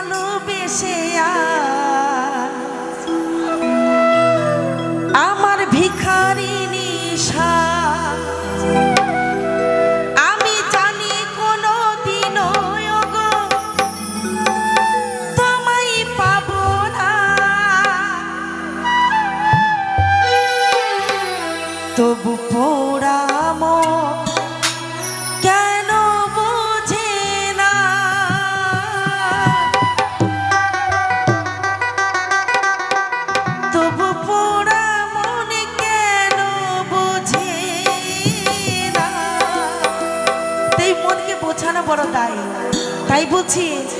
ভালোবেসে আমার ভিখারিনী সা people tears.